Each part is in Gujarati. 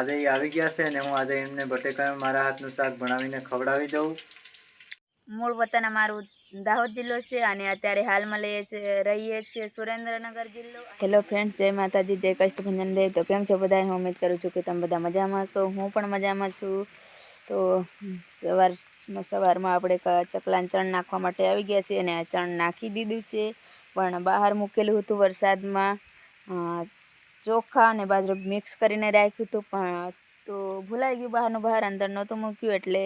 આજે આવી ગયા છે અને હું આજે એમને બટેકા મારા હાથનું શાક ભણાવીને ખવડાવી દઉં. મૂળ વતન અમારું દાહોદ જિલ્લો છે અને અત્યારે હાલમાં લઈએ છીએ રહીએ છીએ સુરેન્દ્રનગર જિલ્લો. હેલો ફ્રેન્ડ્સ જય માતાજી જય કષ્ટભંજન દે. તો કેમ છો બધા હું ઉમેદ કરું છું કે તમે બધા મજામાં છો. હું પણ મજામાં છું. તો સવારમાં સવારમાં આપણે ચકલાને ચણ નાખવા માટે આવી ગયા છીએ અને આ ચણ નાખી દીધું છે. પણ બહાર મૂકેલું હતું વરસાદમાં. ચોખા અને બાજરો મિક્સ કરીને રાખ્યું હતું, પણ તો ભૂલાઈ ગયું બહારનું બહાર, અંદર નહોતું મૂક્યું, એટલે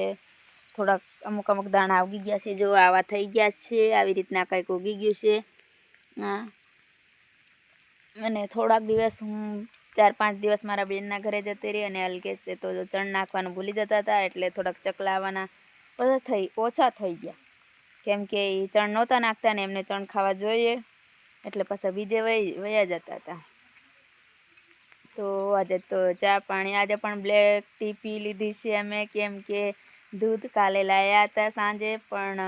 થોડાક અમુક અમુક દાણા ઉગી ગયા છે. જો આવા થઈ ગયા છે, આવી રીતના કંઈક ઉગી ગયું છે. હા. અને થોડાક દિવસ હું ચાર પાંચ દિવસ મારા બેનના ઘરે જતી રહી અને અલગેશ છે તો ચણ નાખવાનું ભૂલી જતા હતા, એટલે થોડાક ચકલા આવવાના બધા થઈ, ઓછા થઈ ગયા. કેમ કે એ ચણ નહોતા નાખતા ને એમને ચણ ખાવા જોઈએ, એટલે પાછા બીજે વહી વયા જતા હતા. તો આજે તો ચા પાણી, આજે પણ બ્લેક ટી પી લીધી છે અમે, કેમ કે દૂધ કાલે લાયા હતા સાંજે, પણ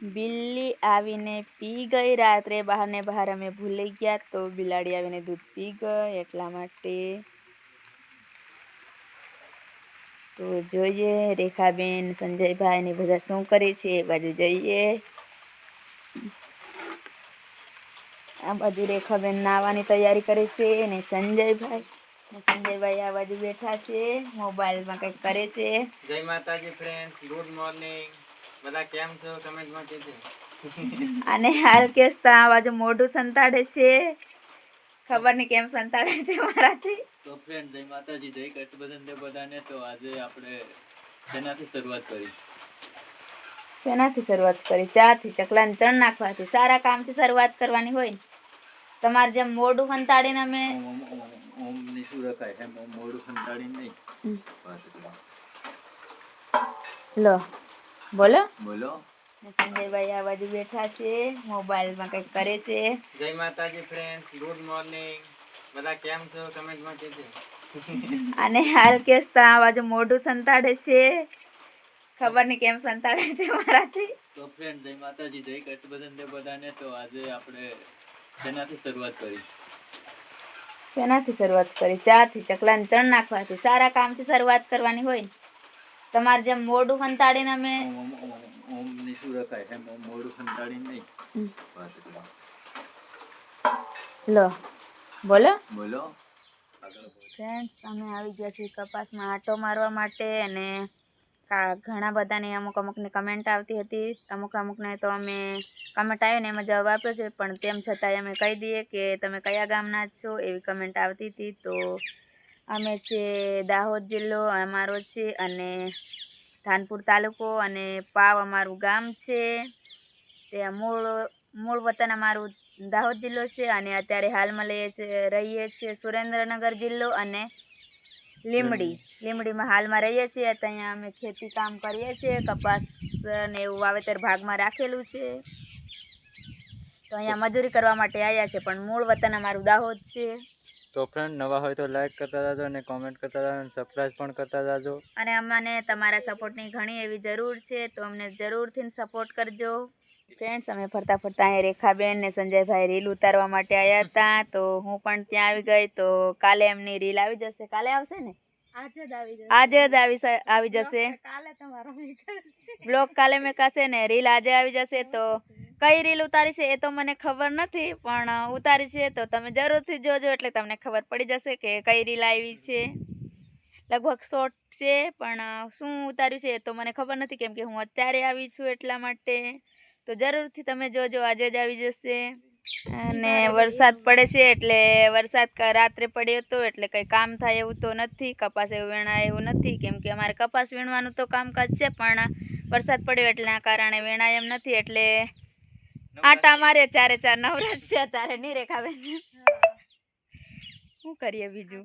બિલ્લી આવીને પી ગઈ રાત્રે બહાર ને બહાર અમે ભૂલી ગયા તો બિલાડી આવીને દૂધ પી ગઈ એટલા માટે. તો જોઈએ રેખાબેન, સંજયભાઈ ને બધા શું કરે છે, એ બાજુ જઈએ. આ બાજુ રેખાબેન નાવાની તૈયારી કરે છે ને સંજયભાઈ. સંજયભાઈ આ બાજુ બેઠા છે મોબાઈલમાં કંઈક કરે છે. જય માતાજી ફ્રેન્ડ્સ ગુડ મોર્નિંગ બધા કેમ છો? કમેન્ટમાં કહેજો. અને હાલ કેસ તો આ બાજુ મોઢું સંતાડે છે. ખબર નહીં કેમ સંતાડે છે મારાથી. તો ફ્રેન્ડ જય માતાજી જય કષ્ટભંજન દેવ બધાને. તો આજે આપણે તેનાથી શરૂઆત કરી? શેનાથી શરૂઆત કરી? ચાથી ચકલાને ચણ નાખવાથી. સારા કામથી શરૂઆત કરવાની હોય ને. તમારે જેમ મોઢું સંતાડીને અમે ઓમની શું રખાય? એમ મોઢું નહીં. લો. બોલો. બોલો. સંજયભાઈ આ બાજુ બેઠા છે મોબાઈલમાં કંઈક કરે છે. જય માતાજી ફ્રેન્ડ્સ ગુડ મોર્નિંગ બધા કેમ છો? કમેન્ટમાં કહેજો. અને હાલ કેસ તો આ બાજુ મોઢું સંતાડે છે. ખબર નહીં કેમ સંતાડે છે મારાથી. તો ફ્રેન્ડ જય માતાજી જય કષ્ટભંજન દેવ બધાને. તો આજે આપણે તેનાથી શરૂઆત કરી? શેનાથી શરૂઆત કરી? ચાથી ચકલાને ત્રણ નાખવાથી. સારા કામથી શરૂઆત કરવાની હોય ને. તમારે જેમ મોઢું સંતાડીને અમે ઓમ ઓમ ઓમ ઓમની શું રખાય? એમ મોઢું સંતાડી નહીં. હમ. વાત એટલે. લો બોલો. બોલો. ફ્રેન્ડ્સ અમે આવી ગયા છીએ કપાસમાં આંટો મારવા માટે અને ઘણા બધાની અમુક અમુકની કમેન્ટ આવતી હતી. અમુક અમુકને તો અમે કમેન્ટ આવ્યો ને એમાં જવાબ આપ્યો છે. પણ તેમ છતાંય અમે કહી દઈએ કે તમે કયા ગામના છો એવી કમેન્ટ આવતી હતી. તો અમે છે દાહોદ જિલ્લો, અમારો છે અને ધાનપુર તાલુકો અને પાવ અમારું ગામ છે. ત્યાં મૂળ મૂળ વતન અમારું દાહોદ જિલ્લો છે અને અત્યારે હાલમાં લઈએ છીએ રહીએ છીએ સુરેન્દ્રનગર જિલ્લો અને લીમડી. લીમડીમાં હાલમાં રહીએ છીએ તો અહીંયા અમે ખેતી કામ કરીએ છીએ કપાસ ને એવું વાવેતર ભાગમાં રાખેલું છે. તો અહીંયા મજૂરી કરવા માટે આવ્યા છે પણ મૂળ વતન અમારું દાહોદ છે. તો ફ્રેન્ડ નવા હોય તો લાઈક કરતા જાજો અને કોમેન્ટ કરતા જાજો અને સબસ્ક્રાઈબ પણ કરતા જાજો. અને અમને તમારા સપોર્ટની ઘણી એવી જરૂર છે તો અમને જરૂરથી સપોર્ટ કરજો. ફ્રેન્ડ્સ અમે ફરતા ફરતા અહીંયા રેખાબેન ને સંજયભાઈ રીલ ઉતારવા માટે આવ્યા હતા. તો હું પણ ત્યાં આવી ગઈ. તો કાલે એમની રીલ આવી જશે. કાલે આવશે ને? આજે જ આવી આજે જ આવી જશે. બ્લોક બ્લોગ કાલે મેં કહેશે ને? રીલ આજે આવી જશે. તો કઈ રીલ ઉતારી છે એ તો મને ખબર નથી પણ ઉતારી છે. તો તમે જરૂરથી જોજો એટલે તમને ખબર પડી જશે કે કઈ રીલ આવી છે. લગભગ શોર્ટ છે પણ શું ઉતાર્યું છે એ તો મને ખબર નથી કેમ કે હું અત્યારે આવી છું એટલા માટે. તો જરૂરથી તમે જોજો આજે જ આવી જશે. અને વરસાદ પડે છે એટલે વરસાદ રાત્રે પડ્યો હતો એટલે કંઈ કામ થાય એવું તો નથી કપાસ એવું વીણાય એવું નથી કેમ કે અમારે કપાસ વીણવાનું તો કામકાજ છે પણ વરસાદ પડ્યો એટલેના કારણે વીણાય એમ નથી એટલે આટા મારે ચારે ચાર નવરાત છે તારે નહીં રેખાબેન શું કરીએ બીજું?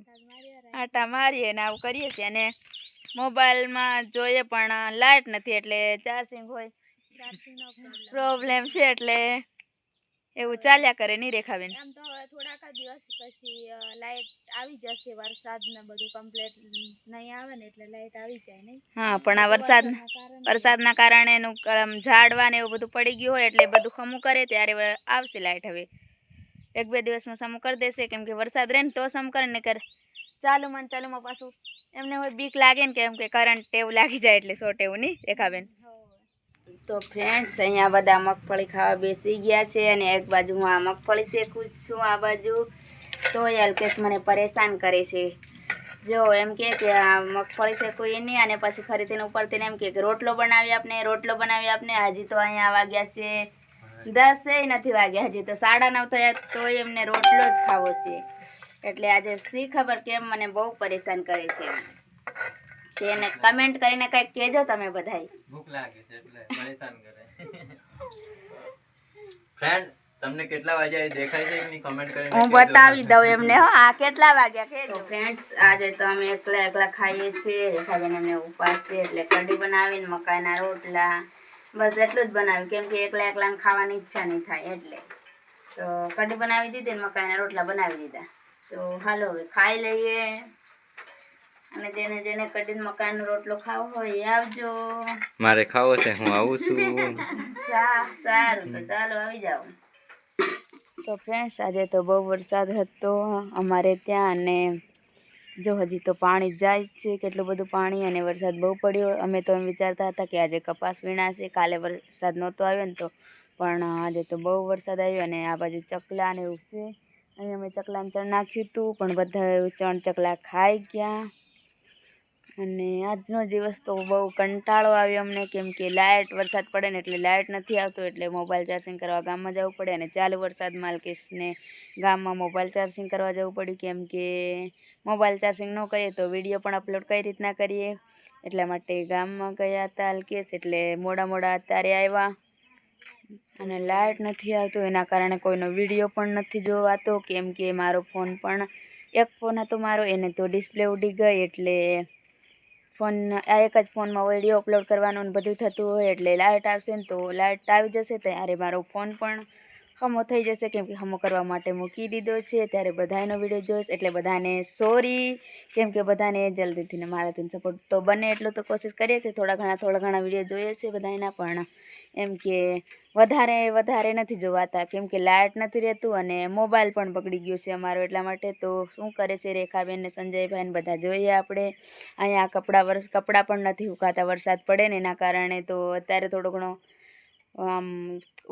આટા મારીએ ને આવું કરીએ છીએ અને મોબાઈલમાં જોઈએ પણ લાઇટ નથી એટલે ચાર્જિંગ હોય પ્રોબ્લેમ છે એટલે એવું ચાલ્યા કરે નહીં રેખાબેન. આમ તો હવે થોડાક દિવસ પછી લાઈટ આવી જશે વરસાદ ને બધું કમ્પ્લીટ નહીં આવે ને એટલે લાઈટ આવી જાય નહીં. હા પણ આ વરસાદ વરસાદના કારણે. એનું ઝાડવા ને એવું બધું પડી ગયું હોય એટલે બધું ખમું કરે ત્યારે આવશે લાઇટ હવે. એક બે દિવસમાં સમું કરી દેશે કેમ કે વરસાદ રહે ને તો સમ કરે ને કર ચાલુ મન ચાલુમાં પાછું એમને હોય બીક લાગે ને કે એમ કે કરંટ ટેવ લાગી જાય એટલે સો ટેવ નહીં રેખાબેન. તો ફ્રેન્ડ્સ અહીંયા બધા મગફળી ખાવા બેસી ગયા છે અને એક બાજુ હું આ મગફળી શેકું છું આ બાજુ. તો અલ્કેશ મને પરેશાન કરે છે. જો, એમ કે આ મગફળી શેકું એની અને પછી ફરીથી ઉપર તેને એમ કે રોટલો બનાવી આપને, રોટલો બનાવી આપને. હજી તો અહીંયા વાગ્યા છે દસ, એ નથી વાગ્યા હજી તો સાડા નવ થયા તોય એમને રોટલો જ ખાવો છે. એટલે આજે શી ખબર કેમ મને બહુ પરેશાન કરે છે તેને કમેન્ટ કરીને કંઈક કહેજો તમે બધાય. ભૂખ લાગે છે એટલે પરેશાન કરે. ફ્રેન્ડ તમને કેટલા વાગ્યા દેખાય છે એની કમેન્ટ કરીને હું બતાવી દઉં એમને હો આ કેટલા વાગ્યા કે ફ્રેન્ડ્સ આજે તો અમે એકલા એકલા ખાઈએ છીએ. રેખાબેન અમને ઉપવાસ છે એટલે કઢી બનાવીને મકાઈના રોટલા. બસ એટલું જ બનાવ્યું. કેમ કે એકલા એકલાને ખાવાની ઈચ્છા નહીં થાય એટલે. તો કઢી બનાવી દીધી ને મકાઈના રોટલા બનાવી દીધા. તો હાલો હવે ખાઈ લઈએ. અને જેને જેને કઢીને મકાઈનો રોટલો ખાવો હોય એ આવજો. મારે ખાવો છે હું આવું છું. ચા સારું તો ચાલો આવી જાઓ. તો ફ્રેન્ડ્સ આજે તો બહુ વરસાદ હતો. અમારે ત્યાં અને જો હજી તો પાણી જાય છે કેટલું બધું પાણી અને વરસાદ બહુ પડ્યો. અમે તો એમ વિચારતા હતા કે આજે કપાસ વીણાશે કાલે વરસાદ નહોતો આવ્યો ને તો. પણ આજે તો બહુ વરસાદ આવ્યો અને આ બાજુ ચકલા ને એવું છે. અહીં અમે ચકલાને ચણ નાખ્યું હતું પણ બધા ચણ ચકલા ખાઈ ગયા. અને આજનો દિવસ તો બહુ કંટાળો આવ્યો અમને, કેમ કે લાઇટ વરસાદ પડે ને એટલે લાઇટ નથી આવતો, એટલે મોબાઈલ ચાર્જિંગ કરવા ગામમાં જવું પડે અને ચાલુ વરસાદ માલકેશને ગામમાં મોબાઈલ ચાર્જિંગ કરવા જવું પડ્યું, કેમ કે મોબાઈલ ચાર્જિંગ ન કરીએ તો વીડિયો પણ અપલોડ કઈ રીતના કરીએ. એટલા માટે ગામમાં ગયા હતા અલ્કેશ, એટલે મોડા મોડા અત્યારે આવ્યા. અને લાઇટ નથી આવતું, એના કારણે કોઈનો વીડિયો પણ નથી જોવાતો, કેમ કે મારો ફોન પણ, એક ફોન હતો મારો, એને તો ડિસ્પ્લે ઉડી ગઈ, એટલે ફોન, આ એક જ ફોનમાં વીડિયો અપલોડ કરવાનું બધું થતું હોય એટલે લાઇટ આવશે ને તો લાઇટ આવી જશે, ત્યારે મારો ફોન પણ હમો થઈ જશે, કેમ કે હમો કરવા માટે મૂકી દીધો છે, ત્યારે બધાનો વીડિયો જોઈશ, એટલે બધાને સોરી, કેમ કે બધાને જલ્દીથી મારાથી સપોર્ટ તો બને એટલો તો કોશિશ કરીએ છીએ, થોડા ઘણા થોડા ઘણા વીડિયો જોઈએ છે બધાના પણ એમ કે વધારે વધારે નથી જોવાતા. કેમ કે લાઇટ નથી રહેતું અને મોબાઈલ પણ બગડી ગયો છે અમારો. એટલા માટે તો શું કરે છે રેખાબેન ને સંજયભાઈને બધા જોઈએ આપણે. અહીંયા કપડાં વરસ કપડાં પણ નથી સુકાતા વરસાદ પડે ને એના કારણે તો અત્યારે થોડો ઘણો, આમ,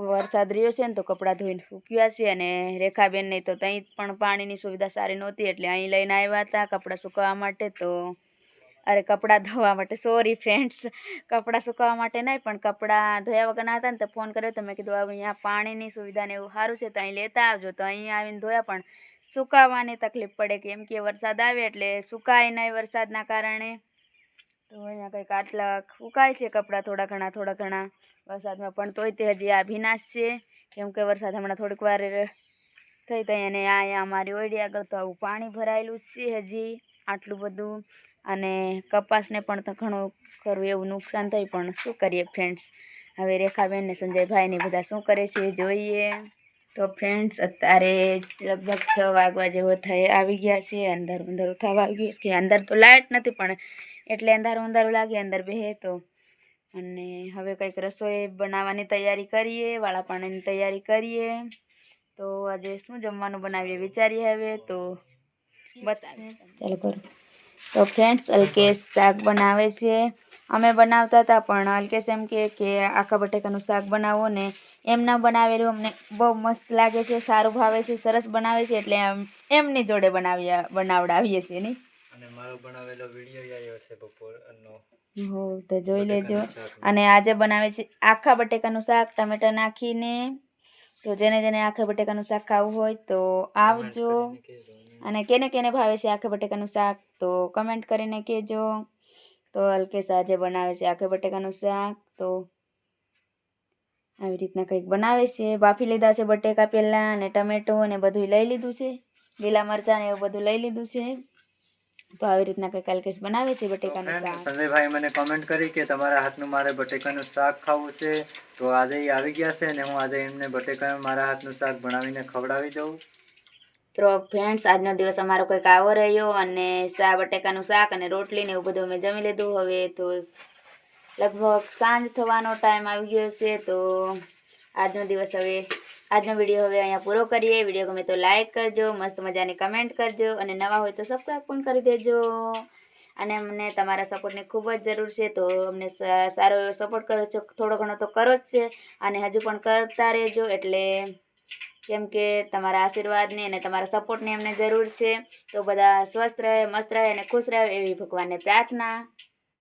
વરસાદ રહ્યો છે ને તો કપડાં ધોઈને સૂક્યા છે અને રેખાબેનને તો ત્યાં પણ પાણીની સુવિધા સારી નહોતી. એટલે અહીં લઈને આવ્યા હતા કપડાં સુકવવા માટે તો અરે કપડાં ધોવા માટે સોરી ફ્રેન્ડ્સ કપડાં સુકાવવા માટે નહીં, પણ કપડાં ધોયા વગરના હતા ને તો ફોન કર્યો તો મેં કીધું અહીંયા પાણીની સુવિધા ને એવું સારું છે, તો અહીં લેતા આવજો. તો અહીં આવીને ધોયા, પણ સુકાવવાની તકલીફ પડે કેમ કે વરસાદ આવે એટલે સુકાય નહીં વરસાદના કારણે. તો અહીંયા કંઈક આટલા સુકાય છે કપડાં થોડા ઘણા થોડા ઘણા. વરસાદમાં પણ તોય તે હજી આ ભીનાશ છે. કેમ કે વરસાદ હમણાં થોડીક વાર થઈ થઈ અને આ અમારી ઓયડી આગળ તો આવું પાણી ભરાયેલું છે હજી, આટલું બધું. અને કપાસને પણ ઘણું ખરું એવું નુકસાન થયું, પણ શું કરીએ ફ્રેન્ડ્સ હવે રેખાબેન ને સંજયભાઈને બધા શું કરે છે જોઈએ. તો ફ્રેન્ડ્સ અત્યારે લગભગ છ વાગવા જેવો થઈ આવી ગયા છે. અંદર અંધારું થવા આવી ગયું છે. અંદર તો લાઇટ નથી, પણ એટલે અંધારું અંધારું લાગે, અંદર બેહે તો. અને હવે કંઈક રસોઈ બનાવવાની તૈયારી કરીએ વાળા પાણીની તૈયારી કરીએ. તો આજે શું જમવાનું બનાવીએ વિચારીએ હવે તો. બતાવીએ ચાલો કરો. તો ફ્રેન્ડ્સ અલ્કેશ શાક બનાવે છે. અમે બનાવતા હતા પણ અલ્કેશ એમ કહે કે આખા બટેકાનું શાક બનાવો ને એમના બનાવેલું. અમને બહુ મસ્ત લાગે છે સારું ભાવે છે સરસ બનાવે છે એટલે એમની જોડે બનાવ્યા બનાવડાવીએ છીએ નહીં. અને મારો બનાવેલો વીડિયો આવ્યો છે બપોરનો. હો તો જોઈ લેજો. અને આજે બનાવે છે આખા બટેકાનું શાક ટમેટા નાખીને. તો જેને જેને આખા બટેકાનું શાક ખાવું હોય તો આવજો. અને કેને કેને ભાવે છે આખે બટેકાનું શાક? તો કમેન્ટ કરીને કહેજો. તો અલ્કેશ આજે બનાવે છે આખે બટેકાનું શાક. તો આવી રીતના કંઈક બનાવે છે. બાફી લીધા છે બટેકા પહેલાં અને ટમેટો ને બધું લઈ લીધું છે. લીલા મરચાં ને એવું બધું લઈ લીધું છે. તો આવી રીતના કંઈક અલ્કેશ બનાવે છે બટેકાનું શાક. સંજયભાઈ મને કોમેન્ટ કરી કે તમારા હાથનું મારે બટેકાનું શાક ખાવું છે. તો આજે આવી ગયા છે અને હું આજે એમને બટેકા મારા હાથનું શાક બનાવીને ખવડાવી દઉં. તો ફ્રેન્ડ્સ આજનો દિવસ અમારો કંઈક આવો રહ્યો અને સા બટેકાનું શાક અને રોટલી ને એવું બધું અમે જમી લીધું. હવે તો લગભગ સાંજ થવાનો ટાઈમ આવી ગયો છે, તો આજનો દિવસ હવે, આજનો વીડિયો હવે અહીંયા પૂરો કરીએ. વીડિયો ગમે તો લાઇક કરજો, મસ્ત મજાની કમેન્ટ કરજો અને નવા હોય તો સબસ્ક્રાઈબ પણ કરી દેજો. અને અમને તમારા સપોર્ટની ખૂબ જ જરૂર છે, તો અમને સારો એવો સપોર્ટ કરો છો. થોડો ઘણો તો કરો જ છે, અને હજુ પણ કરતા રહેજો, એટલે કેમ કે તમારા આશીર્વાદની અને તમારા સપોર્ટની અમને જરૂર છે. તો બધા સ્વસ્થ રહે, મસ્ત રહે અને ખુશ રહે એવી ભગવાનને પ્રાર્થના.